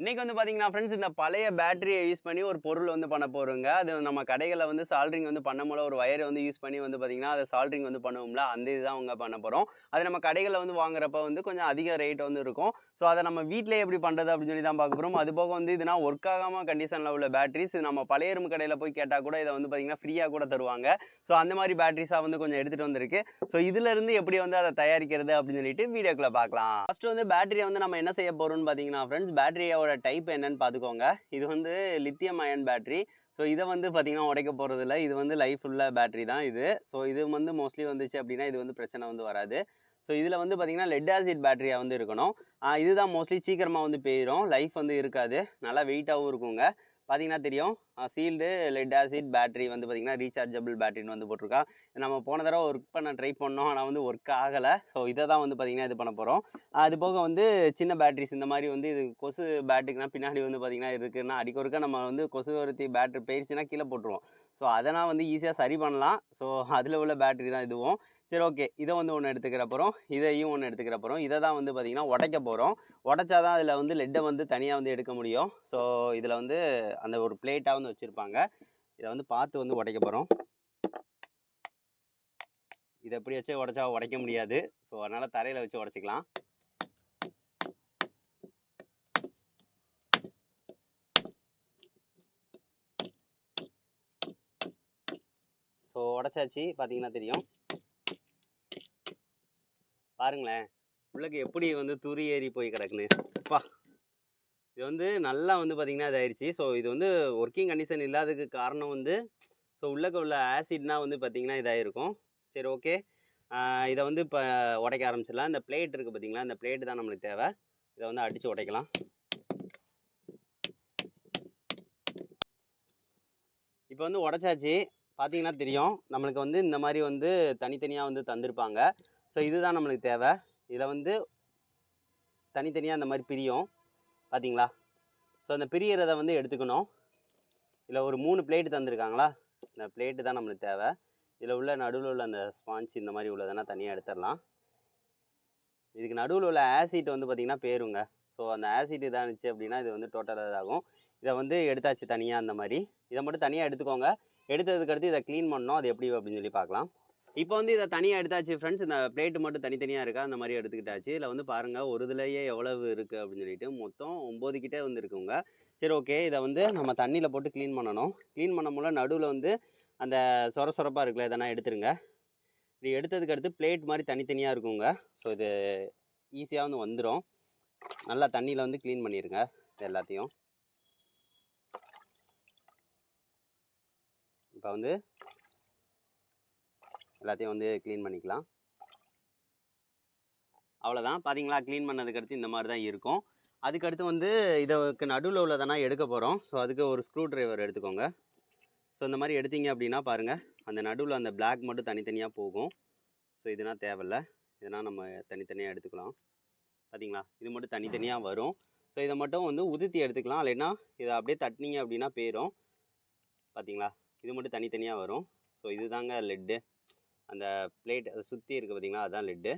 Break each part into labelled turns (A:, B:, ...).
A: இன்றைக்கி வந்து பார்த்தீங்கன்னா ஃப்ரெண்ட்ஸ் இந்த பழைய பேட்டரியை யூஸ் பண்ணி ஒரு பொருள் வந்து பண்ண போகிறோங்க அது நம்ம கடைகளில் வந்து சால்ட்ரிங் வந்து பண்ணும்போது ஒரு வயரை வந்து யூஸ் பண்ணி வந்து பார்த்தீங்கன்னா அதை சால்ட்ரிங் வந்து பண்ணுவோம்ல அந்த இதுதான் அவங்க பண்ண போகிறோம் அது நம்ம கடைகளில் வந்து வாங்குறப்ப வந்து கொஞ்சம் அதிக ரேட் வந்து இருக்கும். ஸோ அதை நம்ம வீட்டிலே எப்படி பண்ணுறது அப்படின்னு சொல்லி தான் பார்க்க போகிறோம் அது போக வந்து இதுனா ஒர்க் ஆகாமல் கண்டிஷனில் உள்ள பேட்டரிஸ் நம்ம பழைய எறும்பு கடையில் போய் கேட்டால் கூட இதை வந்து பார்த்தீங்கன்னா ஃப்ரீயாக கூட தருவாங்க. ஸோ அந்த மாதிரி பேட்டரிஸாக வந்து கொஞ்சம் எடுத்துகிட்டு வந்திருக்கு. ஸோ இதுலேருந்து எப்படி வந்து அதை தயாரிக்கிறது அப்படின்னு சொல்லிட்டு வீடியோக்குள்ளே பார்க்கலாம். ஃபஸ்ட்டு வந்து பேட்டரியை வந்து நம்ம என்ன செய்ய போகிறோம்னு பார்த்தீங்கன்னா ஃப்ரெண்ட்ஸ் பேட்டரியோட டைப் என்னன்னு பார்த்துக்கோங்க இது வந்து லித்தியம் அயன் பேட்டரி ஸோ இதை வந்து பார்த்திங்கன்னா உடைக்க போகிறது இல்லை இது வந்து லைஃப் உள்ள பேட்டரி தான் இது. ஸோ இது வந்து மோஸ்ட்லி வந்துச்சு அப்படின்னா இது வந்து பிரச்சனை வந்து வராது. ஸோ இதில் வந்து பார்த்திங்கன்னா லெட் ஆசிட் பேட்டரியாக வந்து இருக்கணும். இதுதான் மோஸ்ட்லி சீக்கிரமாக வந்து போயிடும் லைஃப் வந்து இருக்காது. நல்லா வெயிட்டாகவும் இருக்குங்க. பார்த்தீங்கன்னா தெரியும். சீல்டு லெட் ஆசிட் பேட்டரி வந்து பார்த்தீங்கன்னா ரீசார்ஜபிள் பேட்டரின்னு வந்து போட்டிருக்கா. நம்ம போன தடவை ஒர்க் பண்ண ட்ரை பண்ணோம். ஆனால் வந்து ஒர்க் ஆகலை. ஸோ இதை தான் வந்து பார்த்தீங்கன்னா இது பண்ண போகிறோம் அது போக வந்து சின்ன பேட்டரிஸ் இந்த மாதிரி வந்து இது கொசு பேட்டுக்குனா பின்னாடி வந்து பார்த்தீங்கன்னா இருக்குன்னா அடிக்க ஒருக்க நம்ம வந்து கொசு ஒருத்தி பேட்டரி போயிடுச்சுன்னா கீழே போட்டுருவோம். ஸோ அதெல்லாம் வந்து ஈஸியாக சரி பண்ணலாம். ஸோ அதில் உள்ள பேட்டரி தான் இதுவும். சரி ஓகே இதை வந்து ஒன்று எடுத்துக்கிற அப்புறம் இதையும் ஒன்று எடுத்துக்கிற அப்புறம் இதை தான் வந்து பார்த்திங்கன்னா உடைக்க போகிறோம் உடைச்சா தான் அதில் வந்து லெட்டை வந்து தனியாக வந்து எடுக்க முடியும். ஸோ இதில் வந்து அந்த ஒரு பிளேட்டாக வந்து வச்சுருப்பாங்க. இதை வந்து பார்த்து வந்து உடைக்க போகிறோம் இதை எப்படி வச்சு உடைச்சா உடைக்க முடியாது. ஸோ அதனால் தரையில் வச்சு உடச்சிக்கலாம். ஸோ உடச்சாச்சு பார்த்தீங்கன்னா தெரியும். பாருங்களேன் உள்ளக்கு எப்படி வந்து துரி ஏறி போய் கிடக்குன்னு. அப்பா இது வந்து நல்லா வந்து பார்த்திங்கன்னா இதாயிருச்சு. ஸோ இது வந்து ஒர்க்கிங் கண்டிஷன் இல்லாததுக்கு காரணம் வந்து ஸோ உள்ளக்க உள்ள ஆசிட்னா வந்து பார்த்திங்கன்னா இதாயிருக்கும். சரி ஓகே இதை வந்து இப்போ உடைக்க ஆரம்பிச்சிடலாம். இந்த பிளேட் இருக்குது பார்த்தீங்களா இந்த பிளேட் தான் நம்மளுக்கு தேவை. இதை வந்து அடித்து உடைக்கலாம். இப்போ வந்து உடச்சாச்சு. பார்த்தீங்கன்னா தெரியும். நம்மளுக்கு வந்து இந்த மாதிரி வந்து தனித்தனியாக வந்து தந்திருப்பாங்க. ஸோ இதுதான் நம்மளுக்கு தேவை. இதில் வந்து தனித்தனியாக இந்த மாதிரி பிரியும். பார்த்தீங்களா ஸோ அந்த பிரியறதை வந்து எடுத்துக்கணும். இதில் ஒரு மூணு பிளேட்டு தந்திருக்காங்களா? இந்த பிளேட்டு தான் நம்மளுக்கு தேவை. இதில் உள்ள நடுவில் உள்ள அந்த ஸ்பாஞ்ச் இந்த மாதிரி உள்ளதெல்லாம் தனியாக எடுத்துடலாம். இதுக்கு நடுவில் உள்ள ஆசிட் வந்து பார்த்திங்கன்னா பேருங்க. ஸோ அந்த ஆசிட் இதாக இருந்துச்சு அப்படின்னா இது வந்து டோட்டலாக இதாகும். இதை வந்து எடுத்தாச்சு தனியாக அந்த மாதிரி. இதை மட்டும் தனியாக எடுத்துக்கோங்க. எடுத்ததுக்கு அடுத்து இதை க்ளீன் பண்ணோம். அது எப்படி அப்படின்னு சொல்லி பார்க்கலாம். இப்போ வந்து இதை தனியாக எடுத்தாச்சு ஃப்ரெண்ட்ஸ் இந்த பிளேட்டு மட்டும் தனித்தனியாக இருக்கா? அந்த மாதிரி எடுத்துக்கிட்டாச்சு. இதில் வந்து பாருங்கள் ஒரு இதுலையே எவ்வளவு இருக்குது அப்படின்னு சொல்லிட்டு மொத்தம் ஒம்பது கிட்டே வந்து இருக்குங்க. சரி ஓகே இதை வந்து நம்ம தண்ணியில் போட்டு க்ளீன் பண்ணணும். க்ளீன் பண்ண முடியல நடுவில் வந்து அந்த சொர சொரப்பாக இருக்குல்ல இதெல்லாம் எடுத்துருங்க. இது எடுத்ததுக்கு அடுத்து பிளேட் மாதிரி தனித்தனியாக இருக்குங்க. ஸோ இது ஈஸியாக வந்து வந்துடும் நல்லா தண்ணியில் வந்து க்ளீன் பண்ணிடுங்க எல்லாத்தையும். இப்போ வந்து எல்லாத்தையும் வந்து க்ளீன் பண்ணிக்கலாம். அவ்வளோதான் பார்த்தீங்களா க்ளீன் பண்ணதுக்கு அடுத்து இந்த மாதிரி தான் இருக்கும். அதுக்கடுத்து வந்து இதுக்கு நடுவில் உள்ளதானா எடுக்க போகிறோம் ஸோ அதுக்கு ஒரு ஸ்க்ரூ ட்ரைவர் எடுத்துக்கோங்க. ஸோ இந்த மாதிரி எடுத்தீங்க அப்படின்னா பாருங்கள் அந்த நடுவில் அந்த பிளாக் மட்டும் தனித்தனியாக போகும். ஸோ இதுனா தேவையில்ல. இதனால் நம்ம தனித்தனியாக எடுத்துக்கலாம். பார்த்தீங்களா இது மட்டும் தனித்தனியாக வரும். ஸோ இதை மட்டும் வந்து உதுத்தி எடுத்துக்கலாம். இல்லைன்னா இதை அப்படியே தட்டினீங்க அப்படின்னா போயிடும் பார்த்தீங்களா இது மட்டும் தனித்தனியாக வரும். ஸோ இதுதாங்க லெட்டு அந்த பிளேட் அதை சுற்றி இருக்குது பார்த்தீங்களா அதுதான் லெட்டு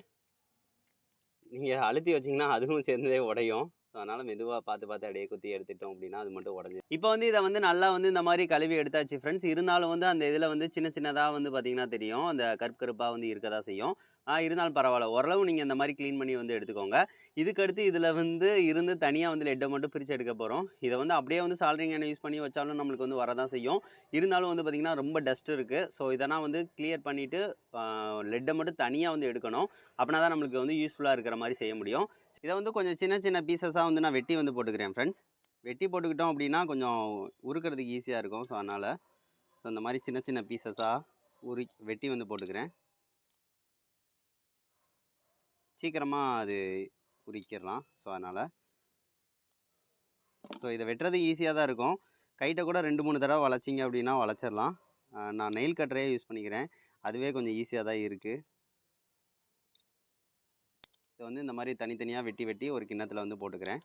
A: நீங்கள் அழுத்தி வச்சிங்கன்னா அதுவும் சேர்ந்ததே உடையும். ஸோ அதனால் மெதுவாக பார்த்து பார்த்து அப்படியே குத்தி எடுத்துட்டோம் அப்படின்னா அது மட்டும் உடஞ்சி இப்போ வந்து இதை வந்து நல்லா வந்து இந்த மாதிரி கழுவி எடுத்தாச்சு ஃப்ரெண்ட்ஸ் இருந்தாலும் வந்து அந்த இதில் வந்து சின்ன சின்னதாக வந்து பார்த்தீங்கன்னா தெரியும். அந்த கருப்பு கருப்பாக வந்து இருக்க தான் செய்யும். இருந்தாலும் பரவாயில்ல ஓரளவு நீங்கள் இந்த மாதிரி க்ளீன் பண்ணி வந்து எடுத்துக்கோங்க. இதுக்கடுத்து இதில் வந்து இருந்து தனியாக வந்து லெட்டை மட்டும் பிரித்து எடுக்க போகிறோம் இதை வந்து அப்படியே வந்து சால்ட்ரிங் எண்ணெய் யூஸ் பண்ணி வச்சாலும் நம்மளுக்கு வந்து வரதான் செய்யும். இருந்தாலும் வந்து பார்த்திங்கன்னா ரொம்ப டஸ்ட் இருக்குது ஸோ இதெல்லாம் வந்து கிளியர் பண்ணிவிட்டு லெட்டை மட்டும் தனியாக வந்து எடுக்கணும். அப்படின்னா தான் நம்மளுக்கு வந்து யூஸ்ஃபுல்லாக இருக்கிற மாதிரி செய்ய முடியும். இதை வந்து கொஞ்சம் சின்ன சின்ன பீசஸாக வந்து நான் வெட்டி வந்து போட்டுக்கிறேன் ஃப்ரெண்ட்ஸ். வெட்டி போட்டுக்கிட்டோம் அப்படின்னா கொஞ்சம் உருக்கிறதுக்கு ஈஸியாக இருக்கும். ஸோ அதனால் ஸோ இந்த மாதிரி சின்ன சின்ன பீசஸாக உரி வெட்டி வந்து போட்டுக்கிறேன். சீக்கிரமாக அது உரிக்கிடலாம் ஸோ அதனால். ஸோ இதை வெட்டுறது ஈஸியாக தான் இருக்கும். கைட்டை கூட ரெண்டு மூணு தடவை வளைச்சிங்க அப்படின்னா வளைச்சிடலாம் நான் நெயில் கட்டரே யூஸ் பண்ணிக்கிறேன். அதுவே கொஞ்சம் ஈஸியாக தான் இருக்குது இதை வந்து இந்த மாதிரி தனித்தனியாக வெட்டி வெட்டி ஒரு கிண்ணத்தில் வந்து போட்டுக்கிறேன்.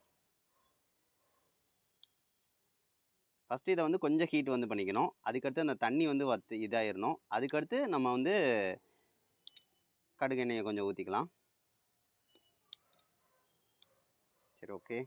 A: ஃபஸ்ட்டு இதை வந்து கொஞ்சம் ஹீட் வந்து பண்ணிக்கணும். அதுக்கடுத்து அந்த தண்ணி வந்து வத்து இதாகிடணும் அதுக்கடுத்து நம்ம வந்து கடுகு எண்ணெயை கொஞ்சம் ஊற்றிக்கலாம் சரி ஓகே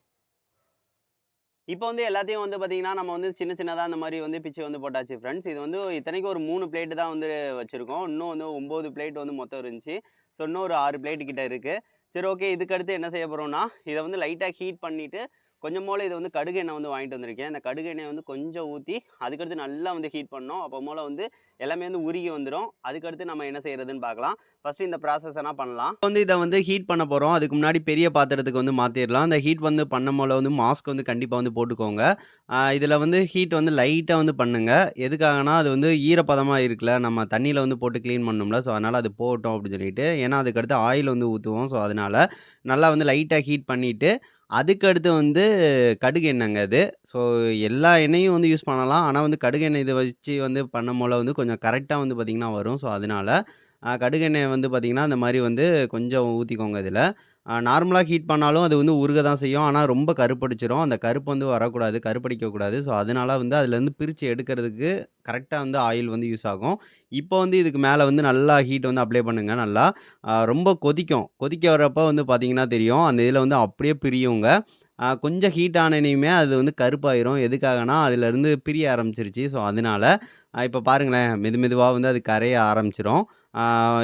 A: இப்போ வந்து எல்லாத்தையும் வந்து பார்த்தீங்கன்னா, நம்ம வந்து சின்ன சின்னதாக அந்த மாதிரி வந்து பிச்சு வந்து போட்டாச்சு ஃப்ரெண்ட்ஸ். இது வந்து இத்தனைக்கும் ஒரு மூணு பிளேட் தான் வந்து வச்சுருக்கோம் இன்னும் வந்து ஒம்பது பிளேட் வந்து மொத்தம் இருந்துச்சு. ஸோ இன்னும் ஒரு ஆறு பிளேட்டு கிட்டே இருக்குது சரி ஓகே. இதுக்கு அடுத்து என்ன செய்ய போகிறோம்னா இதை வந்து லைட்டாக ஹீட் பண்ணிவிட்டு கொஞ்சம் போல இது வந்து கடுகு எண்ணெய் வந்து வாங்கிட்டு வந்திருக்கேன். இந்த கடுகு எண்ணெய் வந்து கொஞ்சம் ஊற்றி அதுக்கடுத்து நல்லா வந்து ஹீட் பண்ணணும். அப்போ மூலம் வந்து எல்லாமே வந்து உருகி வந்துடும் அதுக்கடுத்து நம்ம என்ன செய்கிறதுன்னு பார்க்கலாம். ஃபஸ்ட்டு இந்த ப்ராசஸ் பண்ணலாம். வந்து இதை வந்து ஹீட் பண்ண போகிறோம் அதுக்கு முன்னாடி பெரிய பாத்திரத்துக்கு வந்து மாற்றிடலாம் அந்த ஹீட் வந்து பண்ணும்போல வந்து மாஸ்க் வந்து கண்டிப்பாக வந்து போட்டுக்கோங்க. இதில் வந்து ஹீட் வந்து லைட்டாக வந்து பண்ணுங்க. எதுக்காகன்னா, அது வந்து ஈரப்பதமாக இருக்குல்ல, நம்ம தண்ணியில் வந்து போட்டு க்ளீன் பண்ணோம்ல ஸோ அதனால் அது போகட்டும் அப்படின்னு சொல்லிட்டு. ஏன்னா அதுக்கடுத்து ஆயில் வந்து ஊற்றுவோம் ஸோ அதனால நல்லா வந்து லைட்டாக ஹீட் பண்ணிவிட்டு அதுக்கு அடுத்து வந்து கடுகு எண்ணெய்ங்க அது. ஸோ எல்லா எண்ணெயும் வந்து யூஸ் பண்ணலாம். ஆனா வந்து கடுகு எண்ணெய் இத வச்சு வந்து பண்ணும்போல வந்து கொஞ்சம் கரெக்ட்டா வந்து பார்த்தீங்கன்னா வரும். ஸோ அதனால அ கடுகு எண்ணெய வந்து பார்த்தீங்கன்னா, இந்த மாரி வந்து கொஞ்சம் ஊத்திக்கோங்க இதுல. நார்மலாக ஹீட் பண்ணாலும் அது வந்து உருக தான் செய்யும். ஆனால் ரொம்ப கருப்படிச்சிரும். அந்த கருப்பு வந்து வரக்கூடாது. கருப்படிக்கக்கூடாது. ஸோ அதனால வந்து அதுலேருந்து பிரித்து எடுக்கிறதுக்கு கரெக்டாக வந்து ஆயில் வந்து யூஸ் ஆகும். இப்போ வந்து இதுக்கு மேலே வந்து நல்லா ஹீட் வந்து அப்ளை பண்ணுங்கள் நல்லா. ரொம்ப கொதிக்கும். கொதிக்க வரப்போ வந்து பார்த்தீங்கன்னா தெரியும். அந்த இதில் வந்து அப்படியே பிரியுங்க. கொஞ்சம் ஹீட் ஆனனையுமே அது வந்து கருப்பாயிரும். எதுக்காகன்னா, அதுலேருந்து பிரிய ஆரம்பிச்சிருச்சு ஸோ அதனால. இப்போ பாருங்களேன். மெது மெதுவாக வந்து அது கரைய ஆரம்பிச்சிடும்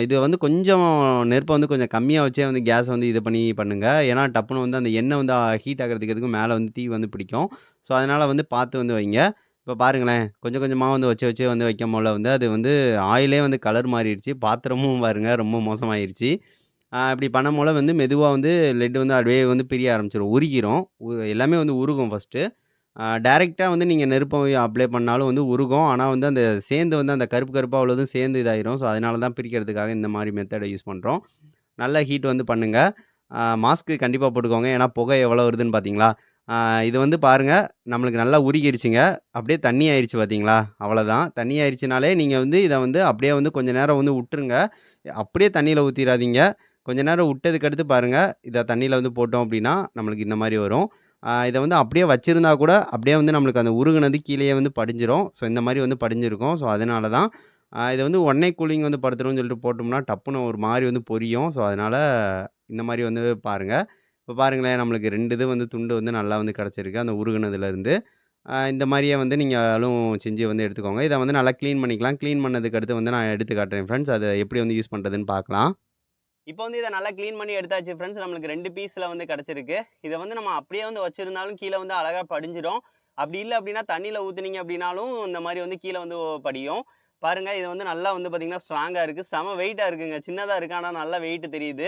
A: இது வந்து கொஞ்சம் நெருப்பை வந்து கொஞ்சம் கம்மியாக வச்சே வந்து கேஸை வந்து இது பண்ணி பண்ணுங்கள் ஏன்னா டப்புன்னு வந்து அந்த எண்ணெய் வந்து ஹீட் ஆகிறதுக்கு எதுக்கும் மேலே வந்து தீ வந்து பிடிக்கும். ஸோ அதனால் வந்து பார்த்து வந்து வைங்க. இப்போ பாருங்களேன். கொஞ்சம் கொஞ்சமாக வந்து வச்சு வச்சு வந்து வைக்கும்போல வந்து அது வந்து ஆயிலே வந்து கலர் மாறிடுச்சு பாத்திரமும் பாருங்கள் ரொம்ப மோசமாயிருச்சு. இப்படி பண்ணும் போல் வந்து மெதுவாக வந்து லெட் வந்து அப்படியே வந்து பிரிய ஆரம்பிச்சிடும் உருகிரும். உ எல்லாமே வந்து உருகும் ஃபஸ்ட்டு டைரெக்டாக வந்து நீங்கள் நெருப்பை அப்ளை பண்ணாலும் வந்து உருகும். ஆனால் வந்து அந்த சேர்ந்து வந்து அந்த கருப்பு கருப்பாக அவ்வளோதும் சேர்ந்து இதாயிரும். ஸோ அதனால தான் பிரிக்கிறதுக்காக இந்த மாதிரி மெத்தடை யூஸ் பண்ணுறோம் நல்ல ஹீட் வந்து பண்ணுங்கள் மாஸ்க்கு கண்டிப்பாக போட்டுக்கோங்க. ஏன்னா புகை எவ்வளோ வருதுன்னு பார்த்தீங்களா? இது வந்து பாருங்க. நம்மளுக்கு நல்லா உருகிருச்சுங்க. அப்படியே தண்ணி ஆயிடுச்சு பார்த்தீங்களா? அவ்வளோதான். தண்ணி ஆயிடுச்சுனாலே நீங்கள் வந்து இதை வந்து அப்படியே வந்து கொஞ்சம் நேரம் வந்து விட்டுருங்க அப்படியே தண்ணியில் ஊற்றிடாதீங்க கொஞ்ச நேரம் விட்டதுக்கு அடுத்து பாருங்கள் இதை தண்ணியில் வந்து போட்டோம் அப்படின்னா, நம்மளுக்கு இந்த மாதிரி வரும். இதை வந்து அப்படியே வச்சுருந்தா கூட, அப்படியே வந்து நம்மளுக்கு அந்த உருகுனது கீழேயே வந்து படிஞ்சிரும். ஸோ இந்த மாதிரி வந்து படிஞ்சிருக்கும். ஸோ அதனால தான். இதை வந்து ஒன்னே கூலிங் வந்து படுத்தணும்னு சொல்லிட்டு போட்டோம்னா, டப்புனு ஒரு மாதிரி வந்து பொரியும். ஸோ அதனால் இந்த மாதிரி வந்து பாருங்கள் இப்போ பாருங்களேன். நம்மளுக்கு ரெண்டு இது வந்து துண்டு வந்து நல்லா வந்து கிடச்சிருக்கு அந்த உருகுனதுலேருந்து இந்த மாதிரியே வந்து நீங்களும் செஞ்சு வந்து எடுத்துக்கோங்க. இதை வந்து நல்லா க்ளீன் பண்ணிக்கலாம். க்ளீன் பண்ணதுக்கு அடுத்து வந்து நான் எடுத்து காட்டுறேன் ஃப்ரெண்ட்ஸ். அதை எப்படி வந்து யூஸ் பண்ணுறதுன்னு பார்க்கலாம். இப்போ வந்து இதை நல்லா க்ளீன் பண்ணி எடுத்தாச்சு ஃப்ரெண்ட்ஸ். நம்மளுக்கு ரெண்டு பீஸில் வந்து கிடச்சிருக்கு இதை வந்து நம்ம அப்படியே வந்து வச்சுருந்தாலும் கீழே வந்து அழகாக படிஞ்சிடும் அப்படி இல்லை அப்படின்னா, தண்ணியில் ஊற்றுனீங்க அப்படின்னாலும் இந்த மாதிரி வந்து கீழே வந்து படியும். பாருங்கள் இது வந்து நல்லா வந்து பார்த்திங்கன்னா ஸ்ட்ராங்காக இருக்குது செம வெயிட்டாக இருக்குங்க. சின்னதாக இருக்குது ஆனால் நல்லா வெயிட் தெரியுது.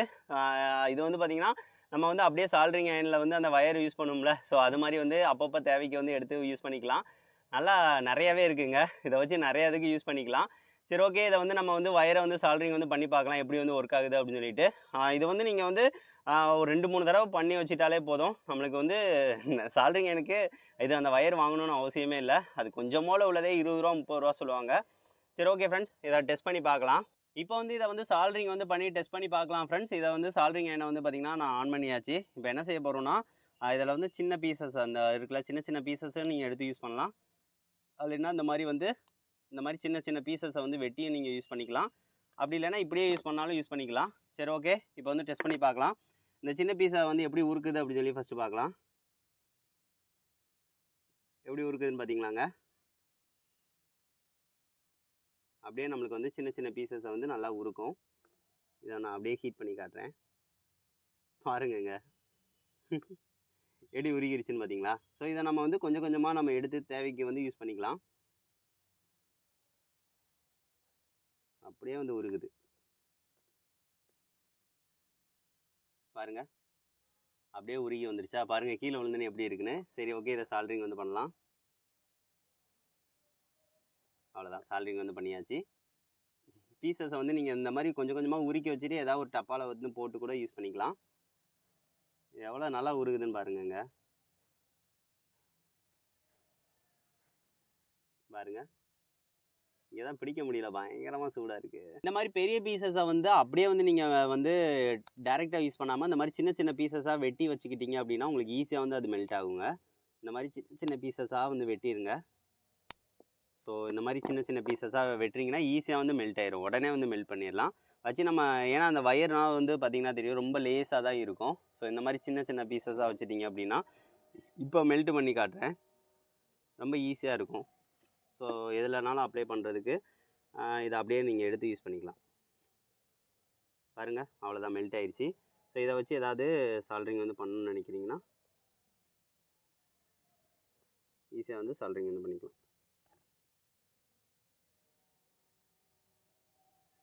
A: இது வந்து பார்த்திங்கன்னா நம்ம வந்து அப்படியே சால்ட்ரிங் அயர்ன்ல வந்து அந்த வயர் யூஸ் பண்ணுவோம்ல. ஸோ அது மாதிரி வந்து அப்பப்போ தேவைக்கு வந்து எடுத்து யூஸ் பண்ணிக்கலாம். நல்லா நிறையாவே இருக்குங்க. இதை வச்சு நிறையா இதுக்கு யூஸ் பண்ணிக்கலாம். சரி ஓகே. இதை வந்து நம்ம வந்து வயரை வந்து சால்ரிங் வந்து பண்ணி பார்க்கலாம். எப்படி வந்து ஒர்க் ஆகுது அப்படின்னு சொல்லிட்டு. இது வந்து நீங்கள் வந்து ஒரு ரெண்டு மூணு தடவை பண்ணி வச்சுட்டாலே போதும். நம்மளுக்கு வந்து சால்ரிங் எனக்கு இது அந்த வயர் வாங்கணும்னு அவசியமே இல்லை அது கொஞ்சம் உள்ளதே இருபது ரூபா முப்பது ரூபா சொல்லுவாங்க. சரி ஓகே ஃப்ரெண்ட்ஸ். இதை டெஸ்ட் பண்ணி பார்க்கலாம். இப்போ வந்து இதை வந்து சால்ரிங் வந்து பண்ணி டெஸ்ட் பண்ணி பார்க்கலாம் ஃப்ரெண்ட்ஸ். இதை வந்து சால்ரிங் என்ன வந்து பார்த்தீங்கன்னா, நான் ஆன் பண்ணியாச்சு. இப்போ என்ன செய்ய போகிறோன்னா இதில் வந்து சின்ன பீசஸ் அந்த இருக்குல்ல, சின்ன சின்ன பீசஸ்ஸு நீங்கள் எடுத்து யூஸ் பண்ணலாம். இல்லைன்னா இந்த மாதிரி வந்து இந்த மாதிரி சின்ன சின்ன பீசஸை வந்து வெட்டியும் நீங்கள் யூஸ் பண்ணிக்கலாம். அப்படி இல்லைன்னா இப்படியே யூஸ் பண்ணாலும் யூஸ் பண்ணிக்கலாம். சரி ஓகே. இப்போ வந்து டெஸ்ட் பண்ணி பார்க்கலாம். இந்த சின்ன பீஸை வந்து எப்படி உருக்குது அப்படின்னு சொல்லி ஃபஸ்ட்டு பார்க்கலாம். எப்படி உருக்குதுன்னு பார்த்தீங்களாங்க? அப்படியே நம்மளுக்கு வந்து சின்ன சின்ன பீசஸை வந்து நல்லா உருக்கும். இதை நான் அப்படியே ஹீட் பண்ணி காட்டுறேன். பாருங்கங்க. எப்படி உருகிருச்சுன்னு பார்த்தீங்களா? ஸோ இதை நம்ம வந்து கொஞ்சம் கொஞ்சமாக நம்ம எடுத்து தேவைக்கு வந்து யூஸ் பண்ணிக்கலாம். அப்படியே வந்து உருகுது. பாருங்க. அப்படியே உருகி வந்துருச்சா? பாருங்க கீழே விழுந்தனே எப்படி இருக்குன்னு. சரி ஓகே. இதை சால்ரிங் வந்து பண்ணலாம். அவ்வளோதான். சால்ரிங் வந்து பண்ணியாச்சு. பீசஸை வந்து நீங்கள் இந்த மாதிரி கொஞ்சம் கொஞ்சமாக உருக்கி வச்சுட்டு, ஏதாவது ஒரு டப்பாவில் வந்து போட்டு கூட யூஸ் பண்ணிக்கலாம். எவ்வளோ நல்லா உருகுதுன்னு பாருங்கங்க. பாருங்கள் இங்கே தான் பிடிக்க முடியல. பயங்கரமாக சூடாக இருக்குது இந்த மாதிரி பெரிய பீசஸை வந்து அப்படியே வந்து நீங்கள் வந்து டேரெக்டாக யூஸ் பண்ணாமல் இந்த மாதிரி சின்ன சின்ன பீசஸாக வெட்டி வச்சுக்கிட்டீங்க அப்படின்னா, உங்களுக்கு ஈஸியாக வந்து அது மெல்ட் ஆகுங்க. இந்த மாதிரி சின்ன சின்ன பீசஸாக வந்து வெட்டிடுங்க ஸோ இந்த மாதிரி சின்ன சின்ன பீசஸாக வெட்டுறீங்கன்னா, ஈஸியாக வந்து மெல்ட் ஆயிடும் உடனே வந்து மெல்ட் பண்ணிடலாம் வச்சு நம்ம ஏன்னா அந்த ஒயர்னால் வந்து பார்த்திங்கன்னா தெரியும். ரொம்ப லேஸாக தான் இருக்கும். ஸோ இந்த மாதிரி சின்ன சின்ன பீசஸாக வச்சுட்டிங்க அப்படின்னா, இப்போ மெல்ட் பண்ணி காட்டுறேன் ரொம்ப ஈஸியாக இருக்கும் ஸோ எதுலனாலும் அப்ளை பண்ணுறதுக்கு இதை அப்படியே நீங்கள் எடுத்து யூஸ் பண்ணிக்கலாம். பாருங்கள் அவ்வளோதான் மெல்ட் ஆயிடுச்சு ஸோ இதை வச்சு ஏதாவது சால்ட்ரிங் வந்து பண்ணணும்னு நினைக்கிறீங்கன்னா ஈஸியாக வந்து சால்ட்ரிங் வந்து பண்ணிக்கலாம்.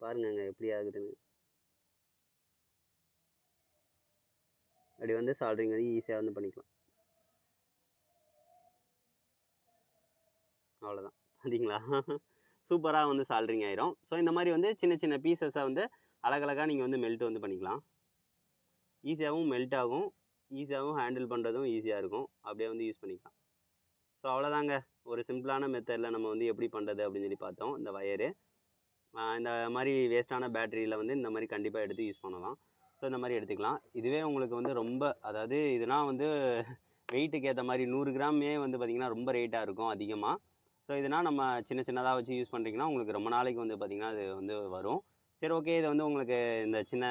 A: பாருங்கங்க எப்படி ஆகுதுன்னு. அப்படி வந்து சால்ட்ரிங் வந்து ஈஸியாக வந்து பண்ணிக்கலாம். அவ்வளோதான் அப்படிங்களா சூப்பராக வந்து சால்ட்ரிங் ஆயிரும். ஸோ இந்த மாதிரி வந்து சின்ன சின்ன பீசஸை வந்து அழகழகாக நீங்கள் வந்து மெல்ட் வந்து பண்ணிக்கலாம். ஈஸியாகவும் மெல்ட் ஆகும். ஈஸியாகவும் ஹேண்டில் பண்ணுறதும் ஈஸியாக இருக்கும். அப்படியே வந்து யூஸ் பண்ணிக்கலாம். ஸோ அவ்வளோதாங்க ஒரு சிம்பிளான மெத்தடில் நம்ம வந்து எப்படி பண்ணுறது அப்படின்னு சொல்லி பார்த்தோம். இந்த வயரு இந்த மாதிரி வேஸ்ட்டான பேட்டரியில் வந்து இந்த மாதிரி கண்டிப்பாக எடுத்து யூஸ் பண்ணலாம். ஸோ இந்த மாதிரி எடுத்துக்கலாம். இதுவே உங்களுக்கு வந்து ரொம்ப அதாவது இதுனா வந்து வெயிட்டுக்கு ஏற்ற மாதிரி நூறு கிராமே வந்து பார்த்திங்கன்னா ரொம்ப ரேட்டாக இருக்கும் அதிகமாக ஸோ இதனால் நம்ம சின்ன சின்னதாக வச்சு யூஸ் பண்ணுறீங்கன்னா உங்களுக்கு ரொம்ப நாளைக்கு வந்து பார்த்திங்கன்னா அது வந்து வரும். சரி ஓகே இது வந்து உங்களுக்கு இந்த சின்ன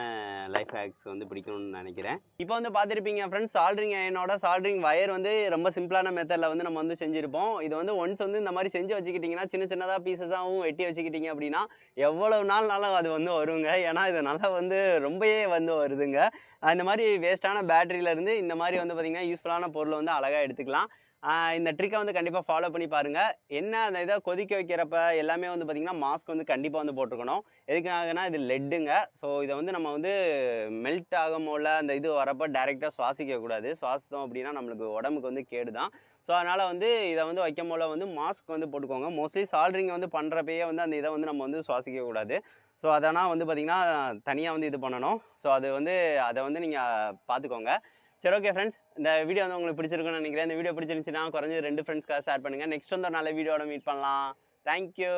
A: லைஃப் ஹேக்ஸ் வந்து பிடிக்கணும்னு நினைக்கிறேன். இப்போ வந்து பார்த்துருப்பீங்க ஃப்ரெண்ட்ஸ் சால்ட்ரிங் அயனோட சால்ட்ரிங் வயர் வந்து ரொம்ப சிம்பிளான மெத்தடில் வந்து நம்ம வந்து செஞ்சுருப்போம். இது வந்து ஒன்ஸ் வந்து இந்த மாதிரி செஞ்சு வச்சுக்கிட்டிங்கன்னா சின்ன சின்னதாக பீசஸாகவும் வெட்டி வச்சுக்கிட்டிங்க அப்படின்னா எவ்வளவு நாள்னாலும் அது வந்து வருங்க. ஏன்னா இது நல்லா வந்து ரொம்பவே வந்து வருதுங்க. அந்த இந்த மாதிரி வேஸ்ட்டான பேட்டரியிலேருந்து இந்த மாதிரி வந்து பார்த்திங்கன்னா யூஸ்ஃபுல்லான பொருளை வந்து அழகாக எடுத்துக்கலாம். இந்த ட்ரிக்கை வந்து கண்டிப்பாக ஃபாலோ பண்ணி பாருங்கள் என்ன அந்த இதை கொதிக்க வைக்கிறப்ப எல்லாமே வந்து பார்த்திங்கன்னா மாஸ்க் வந்து கண்டிப்பாக வந்து போட்டிருக்கணும். எதுக்காகனா இது லெட்டுங்க ஸோ இதை வந்து நம்ம வந்து மெல்ட் ஆகும் போல அந்த இது வரப்போ டேரெக்டாக சுவாசிக்கக்கூடாது சுவாசித்தோம் அப்படின்னா நம்மளுக்கு உடம்புக்கு வந்து கேடு தான் ஸோ அதனால் வந்து இதை வந்து வைக்கும் போல வந்து மாஸ்க் வந்து போட்டுக்கோங்க. மோஸ்ட்லி சால்ட்ரிங் வந்து பண்ணுறப்பயே வந்து அந்த இதை வந்து நம்ம வந்து சுவாசிக்கக்கூடாது ஸோ அதனால் வந்து பார்த்திங்கன்னா தனியாக வந்து இது பண்ணணும். ஸோ அது வந்து அதை வந்து நீங்கள் பார்த்துக்கோங்க சரி ஓகே ஃப்ரெண்ட்ஸ் இந்த வீடியோ வந்து உங்களுக்கு பிடிச்சிருக்குன்னு நினைக்கிறேன். இந்த வீடியோ பிடிச்சிருந்துச்சுன்னா குறைஞ்சது ரெண்டு ஃப்ரெண்ட்ஸ்க்காக ஷேர் பண்ணுங்கள் நெக்ஸ்ட் வந்து ஒரு நல்ல வீடியோட மீட் பண்ணலாம். தேங்க்யூ